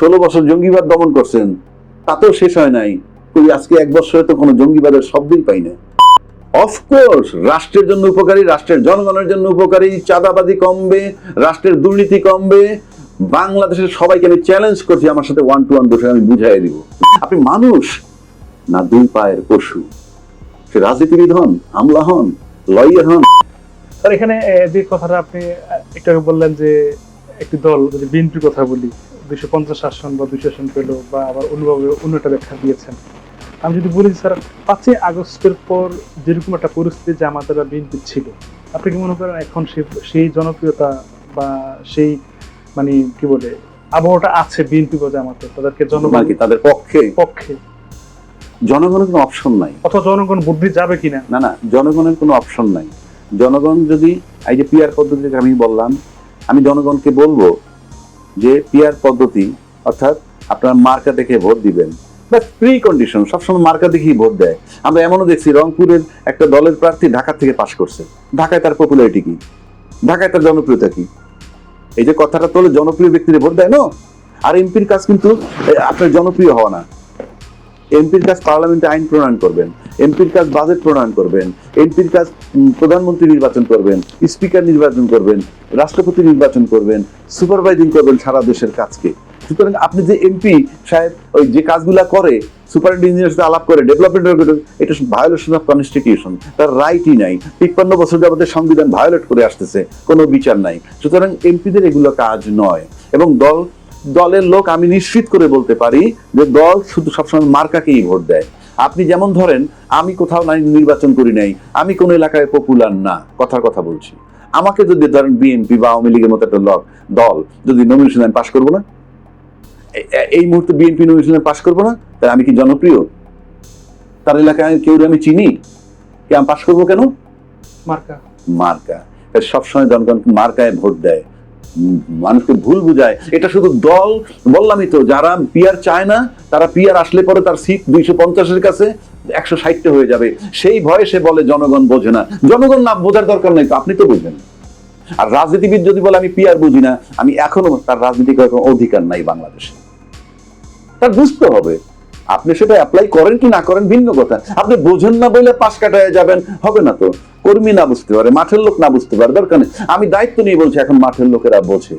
ষোলো বছর জঙ্গিবাদ দমন করছেন, তাতেও শেষ হয় নাই। কই আজকে এক বছরে তো কোনো জঙ্গিবাদের শব্দই পাই না। অফকোর্স রাষ্ট্রের জন্য উপকারী, রাষ্ট্রের জনগণের জন্য উপকারী, চাঁদাবাজি কমবে, রাষ্ট্রের দুর্নীতি কমবে। বাংলাদেশের সবাইকে আমি চ্যালেঞ্জ করছি, আমার সাথে ওয়ান টু ওয়ান বসে আমি বুঝাই দিব। আপনি মানুষ না দুই পায়ের পশু? সে রাজনীতিবিদ হন, আমলা হন লয়ার হন। স্যার, এখানে যে কথাটা আপনি একটু বললেন যে, একটি দল, যদি বিএনপির কথা বলি দুইশো পঞ্চাশ আসন বা দুইশো আসন পেল বা আবার অন্যভাবে অন্যটা ব্যাখ্যা দিয়েছেন। আমি যদি বলি স্যার পাঁচই আগস্টের পর যেরকম একটা পরিস্থিতি যে আমাদের বিএনপি ছিল আপনি কি মনে করেন এখন সেই জনপ্রিয়তা বা সেই মানে কি বলে আবহাওয়াটা আছে বিএনপি বা জামাতে তাদেরকে জনগণ তাদের পক্ষে? পক্ষে। জনগণের কোনো অপশন নাই। অথবা জনগণ বুদ্ধি যাবে কিনা? না না জনগণের কোনো অপশন নাই। জনগণ যদি এই যে পিয়ার পদ্ধতিকে আমি বললাম আমি জনগণকে বলব যে পিয়ার পদ্ধতি, অর্থাৎ আপনার মার্কা দেখে ভোট দিবেন। বাট প্রি কন্ডিশন সবসময় মার্কা দেখেই ভোট দেয়। আমরা এমনও দেখছি রংপুরের একটা দলের প্রার্থী ঢাকা থেকে পাশ করছে। ঢাকায় তার পপুলারিটি কি? ঢাকায় তার জনপ্রিয়তা কি? এই যে কথাটা তোলে জনপ্রিয় ব্যক্তিরা ভোট দেয়, না? আর এমপির কাজ কিন্তু আপনার জনপ্রিয় হওয়া না। এমপির কাজ পার্লামেন্টে আইন প্রণয়ন করবেন। এমপির কাজ বাজেট প্রণয়ন করবেন, এমপির কাজ প্রধানমন্ত্রী নির্বাচন করবেন, স্পিকার নির্বাচন করবেন, রাষ্ট্রপতি নির্বাচন করবেন, সুপারভাইজিং করবেন সারা দেশের কাজকে। সুতরাং আপনি যে এমপি, সাহেব, ওই যে কাজগুলা করে, সুপার ইঞ্জিনিয়ার সাথে আলাপ করে ডেভেলপমেন্ট এটা ভায়োলেশন অফ কনস্টিটিউশন তার রাইটই নাই। তিপ্পান্ন বছর যাবতে সংবিধান ভায়োলেট করে আসতেছে, কোনো বিচার নাই। সুতরাং এমপিদের এগুলো কাজ নয়। এবং দল, দলের লোক আমি নিশ্চিত করে বলতে পারি যে দল শুধু সবসময় মার্কাকেই ভোট দেয়। আপনি যেমন ধরেন আমি কোথাও নাই নির্বাচন করি নাই আমি কোন এলাকায় পপুলার না কথার কথা বলছি। আমাকে যদি ধরেন বিএনপি বা আওয়ামী লীগের মতো একটা লক দল যদি নমিনেশন আমি পাশ করব না? এই মুহূর্তে বিএনপি নমিনেশন পাশ করব না? তাই আমি কি জনপ্রিয়? তার এলাকায় কেউ আমি চিনি? কে আমি পাশ করব কেন? মার্কা। মার্কা। সবসময় জনগণ মার্কায় ভোট দেয়। মানুষকে ভুল বুঝায়। এটা শুধু দল বললামই তো, যারা পিয়ার চায় না, তারা পিয়ার আসলে পরে তার সিট দুইশো পঞ্চাশের কাছে একশো ষাটটা হয়ে যাবে। সেই ভয়ে সে বলে জনগণ বোঝে না। জনগণ না, বোঝার দরকার নেই তো, আপনি তো বুঝবেন। আর রাজনীতিবিদ যদি বলে, আমি পিয়ার বুঝি না আমি এখনও তার রাজনীতি করার অধিকার নাই বাংলাদেশে। তার বুঝতে হবে। আপনি সেটা অ্যাপ্লাই করেন কি না করেন ভিন্ন কথা। আপনি বোঝেন না বলে পাশ কাটায় যাবেন, হবে না তো। কর্মী না বুঝতে পারে, মাঠের লোক না বুঝতে পারে, দরকার নেই। আমি দায়িত্ব নিয়ে বলছি, এখন মাঠের লোকেরা বোঝে।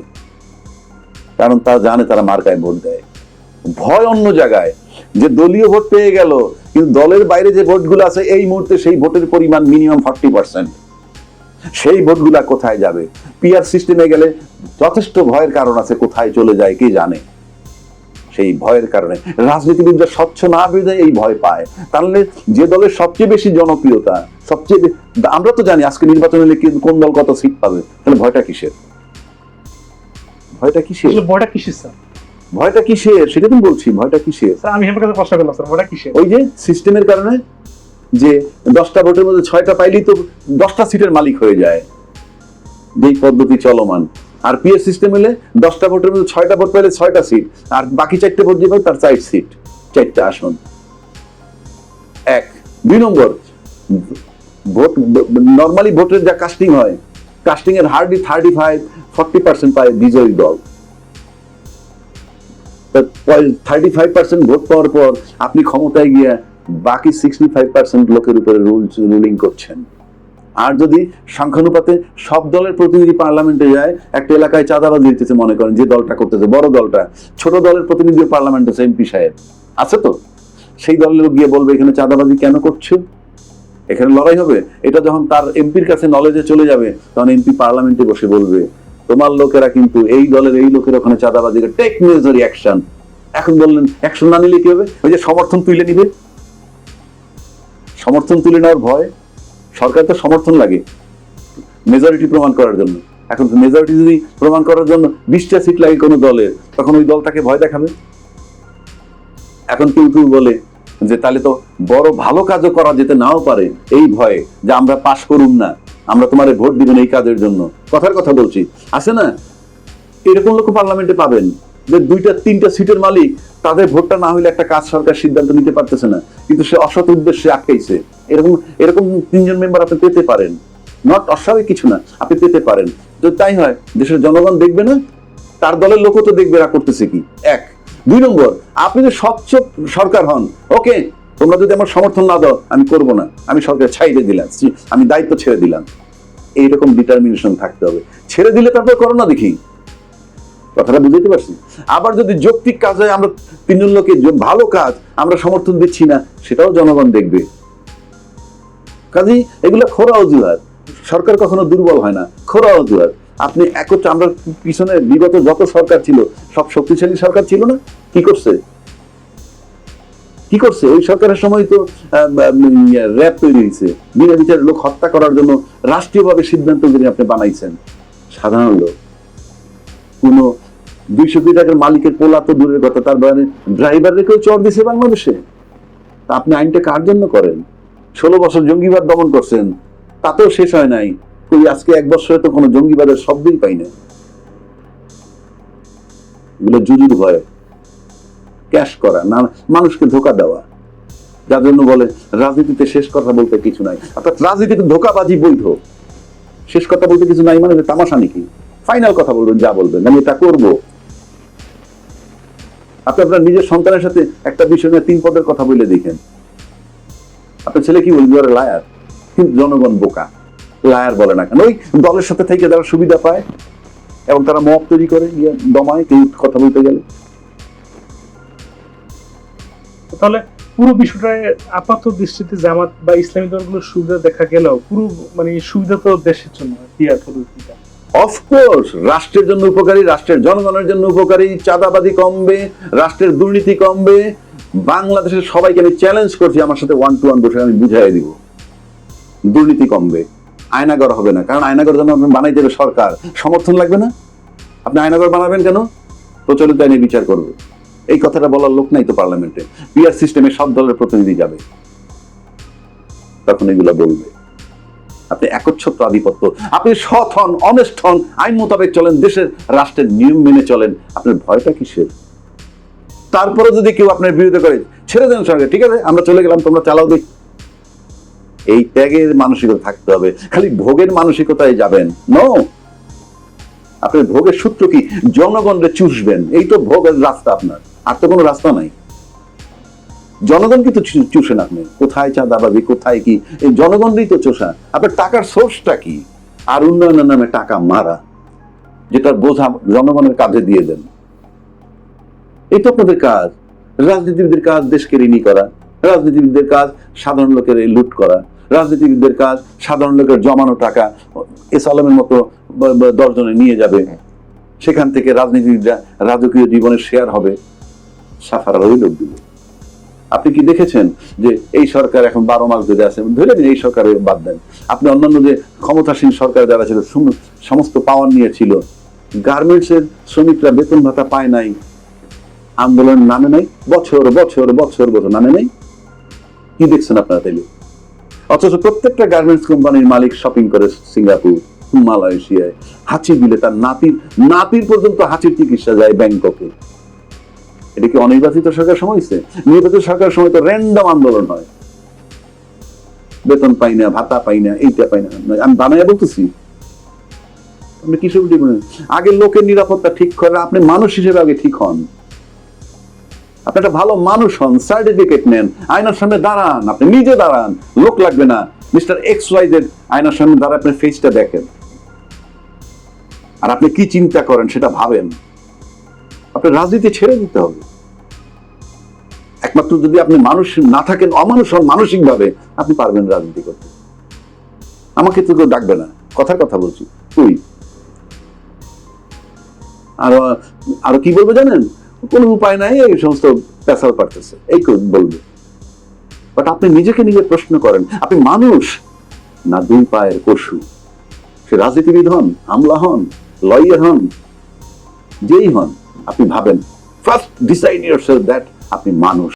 কারণ তারা জানে তারা মার্কায় ভোট দেয়। ভয় অন্য জায়গায়, যে দলীয় ভোট পেয়ে গেল, কিন্তু দলের বাইরে যে ভোটগুলো আছে, এই মুহূর্তে সেই ভোটের পরিমাণ মিনিমাম ফর্টি পার্সেন্ট সেই ভোটগুলা কোথায় যাবে? পিআর সিস্টেমে গেলে যথেষ্ট ভয়ের কারণ আছে, কোথায় চলে যায়, কে জানে? সেই ভয়ের কারণে। রাজনীতিবিদরা স্বচ্ছ না বেঁধে এই ভয় পায়। তাহলে যে দলের সবচেয়ে বেশি জনপ্রিয়তা সবচেয়ে আমরা তো জানি আজকে নির্বাচন হলে কোন দল কত সিট পাবে। তাহলে ভয়টা কিসের? ভয়টা কিসের? বয়টা কিসের স্যার? ভয়টা কিসের? সেটা তুমি বলছি ভয়টা কিসের? স্যার আমি আপনার কাছে প্রশ্ন করলাম স্যার বয়টা কিসের? ওই যে সিস্টেমের কারণে যে দশটা ভোটের মধ্যে ছয়টা পাইলেই তো দশটা সিটের মালিক হয়ে যায়। যেই পদ্ধতি চলমান। আর পিএস সিস্টেম হলে দশটা ভোটের মধ্যে ছয়টা ভোট পাইলে ছয়টা সিট আর বাকি চারটে ভোট যে পাবে তার চার সিট চারটা আসন। এক, দুই নম্বর, ভোট নর্মালি ভোটের যা কাস্টিং হয় কাস্টিং এর hardly thirty five forty percent পায় বিজয়ী দল। থার্টি ফাইভ পার্সেন্ট ভোট পাওয়ার পর আপনি ক্ষমতায় গিয়ে বাকি সিক্সটি ফাইভ পার্সেন্ট লোকের উপরে রুল রুলিং করছেন। আর যদি সংখ্যানুপাতে সব দলের প্রতিনিধি পার্লামেন্টে যায়, একটা এলাকায় চাঁদাবাজি দিতেছে মনে করেন, যে দলটা করতেছে, বড় দলটা, ছোট দলের প্রতিনিধি পার্লামেন্টে এমপি সাহেব। আছে তো? সেই দলের লোক গিয়ে বলবে, এখানে চাঁদাবাজি কেন করছ? এখানে লড়াই হবে। এটা যখন তার এমপির কাছে নলেজে চলে যাবে, তখন এমপি পার্লামেন্টে বসে বলবে, তোমার লোকেরা কিন্তু এই দলের, এই লোকের ওখানে চাঁদাবাজি টেক মেজরি অ্যাকশন। এখন বললেন, অ্যাকশন না নিলে কি হবে? ওই যে সমর্থন তুলে নিবে? সমর্থন তুলে নেওয়ার ভয়। সরকার তো সমর্থন লাগে মেজরিটি প্রমাণ করার জন্য। এখন মেজরিটি যদি প্রমাণ করার জন্য বিশটা সিট লাগে কোনো দলের তখন ওই দলটাকে ভয় দেখাবে? এখন কেউ কেউ বলে যে তাহলে তো বড় ভালো কাজও করা যেতে নাও পারে এই ভয়ে যে আমরা পাশ করুম না, আমরা তোমার ভোট দিবেন এই কাজের জন্য। কথার কথা বলছি। আছে না? এরকম লোক পার্লামেন্টে পাবেন যে দুইটা, তিনটা সিটের মালিক তাদের ভোটটা না হলে একটা কাজ সরকার সিদ্ধান্ত নিতে পারতেছে না। কিন্তু সে অসৎ উদ্দেশ্যে আটকাইছে। এরকম এরকম তিনজন মেম্বার আপনি পেতে পারেন। নট অস্বাভাবিক কিছু না, আপনি পেতে পারেন। যদি তাই হয়, দেশের জনগণ দেখবে না, তার দলের লোকও তো দেখবে এরা করতেছে কি। এক। দুই নম্বর, আপনি যদি স্বচ্ছ সরকার হন, ওকে, তোমরা যদি আমার সমর্থন না দাও, আমি করব না। আমি সরকার ছাইড়ে দিলাম, আমি দায়িত্ব ছেড়ে দিলাম। এইরকম ডিটারমিনেশন থাকতে হবে। ছেড়ে দিলে তারপর করোনা দেখি। কথাটা বুঝতে পারছি? আবার যদি যৌক্তিক কাজে আমরা তিনজন লোকের ভালো কাজ, আমরা সমর্থন দিচ্ছি না, সেটাও জনগণ দেখবে। কাজেই এগুলো খোরা অজুহাত। সরকার কখনো দুর্বল হয় না, খোরা অজুহাত। আপনি একত্র আমরা পিছনে বিগত যত সরকার ছিল, সব শক্তিশালী সরকার ছিল না? কি করছে? কি করছে? ওই সরকারের সময় তো র্যাব তৈরি হয়েছে। বিনা বিচারে লোক হত্যা করার জন্য রাষ্ট্রীয়ভাবে সিদ্ধান্ত যিনি আপনি বানাইছেন। সাধারণ লোক। কোন দুইশো কোটি টাকার মালিকের পোলা তো দূরের কথা, তার মানে চর দিছে বাংলাদেশে। তা আপনি আইনটা কার জন্য করেন? ষোলো বছর জঙ্গিবাদ দমন করছেন, তাতেও শেষ হয় নাই। কই আজকে এক বছরে তো কোনো জঙ্গিবাদের শব্দই পাই না এগুলো জুজুর ভয়। ক্যাশ করা, না, মানুষকে ধোকা দেওয়া। যার জন্য বলে, রাজনীতিতে শেষ কথা বলতে কিছু নাই। অর্থাৎ রাজনীতিতে ধোকাবাজি বৈধ। শেষ কথা বলতে কিছু নাই মানে তামাশা নাকি? ফাইনাল কথা বলবেন, যা বলবেন। আমি এটা করব। আপনি আপনার নিজের সন্তানের সাথে একটা বিষয় নিয়ে তিন পদের কথা বলে দেখেন। আপনার ছেলে কি বলবে? লায়ার কিন্তু জনগণ বোকা। লায়ার বলে না কেন? ওই দলের সাথে থেকে যারা সুবিধা পায়, এবং তারা মব তৈরি করে দমায়, কেউ কথা বলতে গেলে। তাহলে পুরো বিষয়টায় আপাত দৃষ্টিতে জামাত বা ইসলামী দলগুলোর সুবিধা দেখা গেলেও পুরো মানে সুবিধা তো দেশের জন্য পিয়ার পদ্ধতিটা? অফকোর্স রাষ্ট্রের জন্য উপকারী, রাষ্ট্রের জনগণের জন্য উপকারী চাঁদাবাদি কমবে, রাষ্ট্রের দুর্নীতি কমবে। বাংলাদেশের সবাইকে আমি চ্যালেঞ্জ করছি, আমার সাথে ওয়ান টু ওয়ান বসে আমি বুঝাই দিব। দুর্নীতি কমবে, আয়নাগর হবে না, কারণ আয়নাগর যেন আপনি বানাই দেবে সরকার। সমর্থন লাগবে না? আপনি আয়নাগর বানাবেন কেন? প্রচলিত আইনে বিচার করবে। এই কথাটা বলার লোক নাই তো পার্লামেন্টে পিআর সিস্টেমে সব দলের প্রতিনিধি যাবে। তখন এগুলো বলবে। আপনি একচ্ছত্র আধিপত্য। আপনি সৎ হন অনেস্ট হন, আইন মোতাবেক চলেন, দেশের রাষ্ট্রের নিয়ম মেনে চলেন। আপনার ভয়টা কিসের? তারপরে যদি কেউ আপনার বিরোধিতা করে, ছেড়ে দেন সঙ্গে, ঠিক আছে? আমরা চলে গেলাম, তোমরা চালাও দেখ। এই ত্যাগের মানসিকতা থাকতে হবে। খালি ভোগের মানসিকতায় যাবেন। নো আপনার ভোগের সূত্র কি? জনগণরে চুষবেন। এই তো ভোগের রাস্তা আপনার। আর তো কোনো রাস্তা নাই। জনগণ কিন্তু চু- চুষেন আপনি কোথায় চাঁদাবাজি কোথায় কি? এই জনগণই তো চোষা। আপনার টাকার সোর্সটা কি? আর উন্নয়নের নামে টাকা মারা যেটার বোঝা জনগণের কাজে দিয়ে দেন। এই তো আপনাদের কাজ। রাজনীতিবিদদের কাজ দেশকে ঋণী করা রাজনীতিবিদদের কাজ সাধারণ লোকের লুট করা রাজনীতিবিদদের কাজ সাধারণ লোকের জমানো টাকা এস আলমের মতো দশজনে নিয়ে যাবে। সেখান থেকে রাজনীতিবিদরা রাজকীয় জীবনে শেয়ার হবে সাফারার ওই লোক দিবে আপনি কি দেখেছেন যে এই সরকার এখন বারো মাস ধরে আছে? ধরে দিন এই সরকারে বাদ দেন। আপনি অন্যান্য যে ক্ষমতাসীন সরকার যারা ছিল সমস্ত পাওয়ার নিয়েছিল গার্মেন্টস এর শ্রমিকরা বেতন ভাতা পায় নাই, আন্দোলন নামে নাই, বছর বছর বছর বছর নামে নাই। কি দেখছেন আপনারা তাইলে? অথচ প্রত্যেকটা গার্মেন্টস কোম্পানির মালিক শপিং করে সিঙ্গাপুর, মালয়েশিয়ায়, হাঁচি দিলে তার নাতির নাতির পর্যন্ত হাঁচির চিকিৎসা যায় ব্যাংককে। এটা কি অনির্বাচিত সরকার সময় হয়েছে নির্বাচিত সরকারের সময় তো র্যান্ডম আন্দোলন হয়। বেতন পাই না, ভাতা পাই না, এইটা পাই না। আমি বানাইয়া বলতেছি। আপনি কিসব বলেন? আগে লোকের নিরাপত্তা ঠিক করে, আপনি মানুষ হিসেবে আগে ঠিক হন। আপনি একটা ভালো মানুষ হন সার্টিফিকেট নেন, আয়নার সামনে দাঁড়ান, আপনি নিজে দাঁড়ান, লোক লাগবে না। মিস্টার এক্স ওয়াই জেড আয়নার সামনে দাঁড়া আপনি ফেসটা দেখেন। আর আপনি কি চিন্তা করেন সেটা ভাবেন। আপনার রাজনীতি ছেড়ে দিতে হবে। একমাত্র যদি আপনি মানুষ না থাকেন, অমানুষ হন মানসিক ভাবে আপনি পারবেন রাজনীতি করতে। আমাকে তো কেউ ডাকবে না। কথার কথা বলছি। তুই? আর, আরও কি বলবে জানেন? কোনো উপায় নাই, এই সমস্ত পেশাল পারতেছে। এই বলবে। বাট আপনি নিজেকে নিজে প্রশ্ন করেন। আপনি মানুষ না দুই পায়ের পশু? সে রাজনীতিবিদ হন, আমলা হন লয়ার হন, যেই হন, আপনি ভাবেন। First decide your your that আপনি মানুষ।